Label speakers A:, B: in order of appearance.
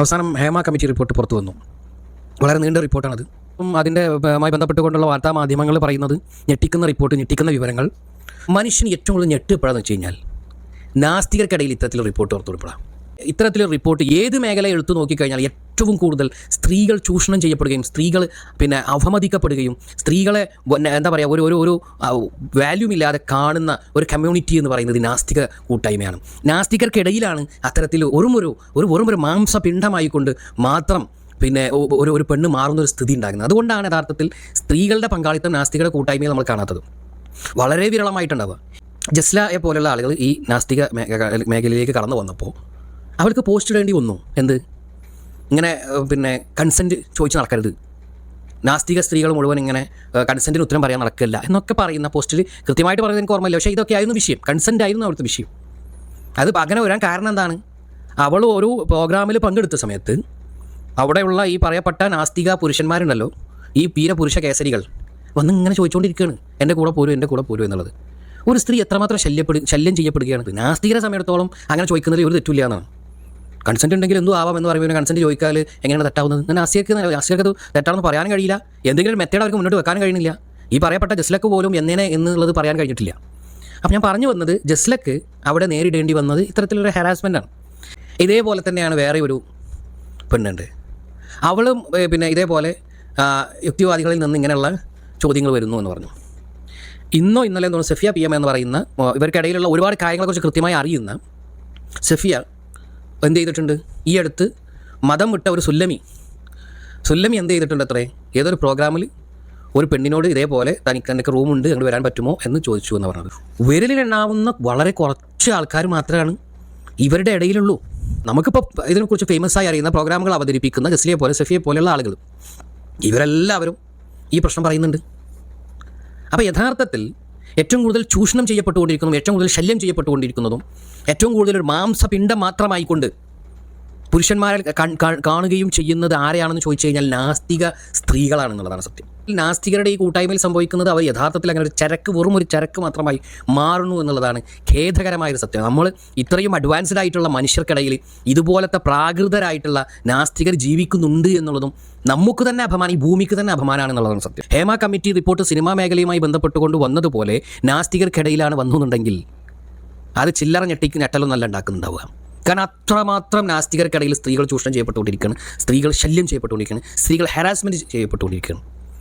A: അവസാനം Hema committee report പുറത്തു വന്നു. വളരെ നീണ്ട റിപ്പോർട്ടാണത്. അപ്പം അതിന്റെ മായി ബന്ധപ്പെട്ടുകൊണ്ടുള്ള വാർത്താ മാധ്യമങ്ങൾ പറയുന്നത് ഞെട്ടിക്കുന്ന റിപ്പോർട്ട് ഞെട്ടിക്കുന്ന വിവരങ്ങൾ. മനുഷ്യന് ഏറ്റവും കൂടുതൽ ഞെട്ടിപ്പോഴാന്ന് വെച്ച് കഴിഞ്ഞാൽ നാസ്തികർക്കിടയിൽ ഇത്തരത്തിലുള്ള റിപ്പോർട്ട് പുറത്തുവിടപ്പെടാം. ഇത്തരത്തിലൊരു റിപ്പോർട്ട് ഏത് മേഖല എടുത്തു നോക്കിക്കഴിഞ്ഞാൽ ഏറ്റവും കൂടുതൽ സ്ത്രീകൾ ചൂഷണം ചെയ്യപ്പെടുകയും സ്ത്രീകൾ പിന്നെ അവമതിക്കപ്പെടുകയും സ്ത്രീകളെ എന്താ പറയുക ഒരു ഒരു ഒരു വാല്യൂ ഇല്ലാതെ കാണുന്ന ഒരു കമ്മ്യൂണിറ്റി എന്ന് പറയുന്നത് നാസ്തിക കൂട്ടായ്മയാണ്. നാസ്തികർക്കിടയിലാണ് അത്തരത്തിൽ വെറും ഒരു ഒരു വെറും ഒരു മാംസപിണ്ഡമായിക്കൊണ്ട് മാത്രം പിന്നെ ഒരു ഒരു പെണ്ണ് മാറുന്ന ഒരു സ്ഥിതി ഉണ്ടാകുന്നത്. അതുകൊണ്ടാണ് യഥാർത്ഥത്തിൽ സ്ത്രീകളുടെ പങ്കാളിത്തം നാസ്തികളുടെ കൂട്ടായ്മയിൽ നമ്മൾ കാണാത്തത്. വളരെ വിരളമായിട്ടുണ്ടാവുക. ജസ്ലയെ പോലെയുള്ള ആളുകൾ ഈ നാസ്തിക മേഖ- മേഖലയിലേക്ക് കടന്നു വന്നപ്പോൾ അവർക്ക് പോസ്റ്റ് ഇടേണ്ടി വന്നു. എന്ത്? ഇങ്ങനെ പിന്നെ കൺസെന്റ് ചോദിച്ച് നടക്കരുത്. നാസ്തിക സ്ത്രീകൾ മുഴുവൻ ഇങ്ങനെ കൺസെന്റിന് ഉത്തരം പറയാൻ നടക്കില്ല എന്നൊക്കെ പറയുന്ന പോസ്റ്റിൽ കൃത്യമായിട്ട് പറയുന്നത് എനിക്ക് ഓർമ്മയില്ല. പക്ഷേ ഇതൊക്കെ ആയിരുന്നു വിഷയം. കൺസെന്റ് ആയിരുന്നു അവിടുത്തെ വിഷയം. അത് അങ്ങനെ വരാൻ കാരണം എന്താണ്? അവൾ ഒരു പ്രോഗ്രാമിൽ പങ്കെടുത്ത സമയത്ത് അവിടെയുള്ള ഈ പറയപ്പെട്ട നാസ്തിക പുരുഷന്മാരുണ്ടല്ലോ ഈ പീര പുരുഷ കേസരികൾ വന്ന് ഇങ്ങനെ ചോദിച്ചുകൊണ്ടിരിക്കുകയാണ് എന്റെ കൂടെ പോരും എന്റെ കൂടെ പോരും എന്നുള്ളത്. ഒരു സ്ത്രീ എത്രമാത്രം ശല്യപ്പെടു ശല്യം ചെയ്യപ്പെടുകയാണ്? നാസ്തികരെ സമയത്തോളം അങ്ങനെ ചോദിക്കുന്നതിൽ ഒരു തെറ്റില്ല എന്നാണ്. കൺസെന്റ് ഉണ്ടെങ്കിൽ എന്തും ആവാം എന്ന് പറയുമ്പോൾ കൺസെന്റ് ചോദിക്കാൽ എങ്ങനെയാണ് തെറ്റാവുന്നത്? എന്നാൽ അസിയക്ക് അസിയക്ക് അത് തെറ്റാണെന്ന് പറയാനും കഴിയില്ല. എന്തെങ്കിലും മെത്തേഡ് അവർക്ക് മുന്നോട്ട് വെക്കാൻ കഴിയുന്നില്ല. ഈ പറയപ്പെട്ട ജസ്ലക്ക് പോലും എന്നേനെ എന്നുള്ളത് പറയാൻ കഴിഞ്ഞിട്ടില്ല. അപ്പം ഞാൻ പറഞ്ഞു വന്നത് ജസ്ലക്ക് അവിടെ നേരിടേണ്ടി വന്നത് ഇത്തരത്തിലൊരു ആണ്. ഇതേപോലെ തന്നെയാണ് വേറെ ഒരു പെണ്ണുണ്ട്. അവളും പിന്നെ ഇതേപോലെ യുക്തിവാദികളിൽ നിന്ന് ഇങ്ങനെയുള്ള ചോദ്യങ്ങൾ വരുന്നു എന്ന് പറഞ്ഞു. ഇന്നോ ഇന്നലെ എന്ന് സെഫിയ പി എം എന്ന് പറയുന്ന ഇവർക്കിടയിലുള്ള ഒരുപാട് കാര്യങ്ങളെക്കുറിച്ച് കൃത്യമായി അറിയുന്ന സെഫിയ എന്ത് ചെയ്തിട്ടുണ്ട് ഈ അടുത്ത് മതം വിട്ട ഒരു സുല്ലമി. സുല്ലമി എന്ത് ചെയ്തിട്ടുണ്ട് അത്രേ? ഏതൊരു പ്രോഗ്രാമിൽ ഒരു പെണ്ണിനോട് ഇതേപോലെ തനിക്ക് എന്തൊക്കെ റൂമുണ്ട് അങ്ങോട്ട് വരാൻ പറ്റുമോ എന്ന് ചോദിച്ചു എന്ന് പറഞ്ഞത്. വിരലിലെണ്ണാവുന്ന വളരെ കുറച്ച് ആൾക്കാർ മാത്രമാണ് ഇവരുടെ ഇടയിലുള്ളൂ. നമുക്കിപ്പോൾ ഇതിനെക്കുറിച്ച് ഫേമസ് ആയി അറിയുന്ന പ്രോഗ്രാമുകൾ അവതരിപ്പിക്കുന്ന ജസ്ലിയെ പോലെ സഫിയെ പോലെയുള്ള ആളുകൾ ഇവരെല്ലാവരും ഈ പ്രശ്നം പറയുന്നുണ്ട്. അപ്പോൾ യഥാർത്ഥത്തിൽ ഏറ്റവും കൂടുതൽ ചൂഷണം ചെയ്യപ്പെട്ടുകൊണ്ടിരിക്കുന്നതും ഏറ്റവും കൂടുതൽ ശല്യം ചെയ്യപ്പെട്ടുകൊണ്ടിരിക്കുന്നതും ഏറ്റവും കൂടുതൽ ഒരു മാംസപിണ്ഡം മാത്രമായിക്കൊണ്ട് പുരുഷന്മാരെ കാണുകയും ചെയ്യുന്നത് ആരെയാണെന്ന് ചോദിച്ചു കഴിഞ്ഞാൽ നാസ്തിക സ്ത്രീകളാണെന്നുള്ളതാണ് സത്യം. നാസ്തികരുടെ ഈ കൂട്ടായ്മയിൽ സംഭവിക്കുന്നത് അവർ യഥാർത്ഥത്തിൽ അങ്ങനെ ഒരു ചരക്ക് വെറും ഒരു ചരക്ക് മാത്രമായി മാറുന്നു എന്നുള്ളതാണ് ഖേദകരമായ ഒരു സത്യം. നമ്മൾ ഇത്രയും അഡ്വാൻസ്ഡ് ആയിട്ടുള്ള മനുഷ്യർക്കിടയിൽ ഇതുപോലത്തെ പ്രാകൃതരായിട്ടുള്ള നാസ്തികർ ജീവിക്കുന്നുണ്ട് എന്നുള്ളതും നമുക്ക് തന്നെ അപമാനം ഈ ഭൂമിക്ക് തന്നെ അപമാനമാണ് എന്നുള്ളതാണ് സത്യം. ഹേമ കമ്മിറ്റി റിപ്പോർട്ട് സിനിമാ മേഖലയുമായി ബന്ധപ്പെട്ടുകൊണ്ട് വന്നതുപോലെ നാസ്തികർക്കിടയിലാണ് വന്നുന്നുണ്ടെങ്കിൽ അത് ചില്ലറ ഞെട്ടിക്ക് ഞെട്ടലൊന്നല്ല ഉണ്ടാക്കുന്നുണ്ടാവുക. കാരണം അത്രമാത്രം നാസ്തികർക്കിടയിൽ സ്ത്രീകൾ ചൂഷണം ചെയ്യപ്പെട്ടുകൊണ്ടിരിക്കുകയാണ്. സ്ത്രീകൾ ശല്യം ചെയ്യപ്പെട്ടുകൊണ്ടിരിക്കുകയാണ്. സ്ത്രീകൾ ഹരാസ്മെന്റ് ചെയ്യപ്പെട്ടുകൊണ്ടിരിക്കുകയാണ്.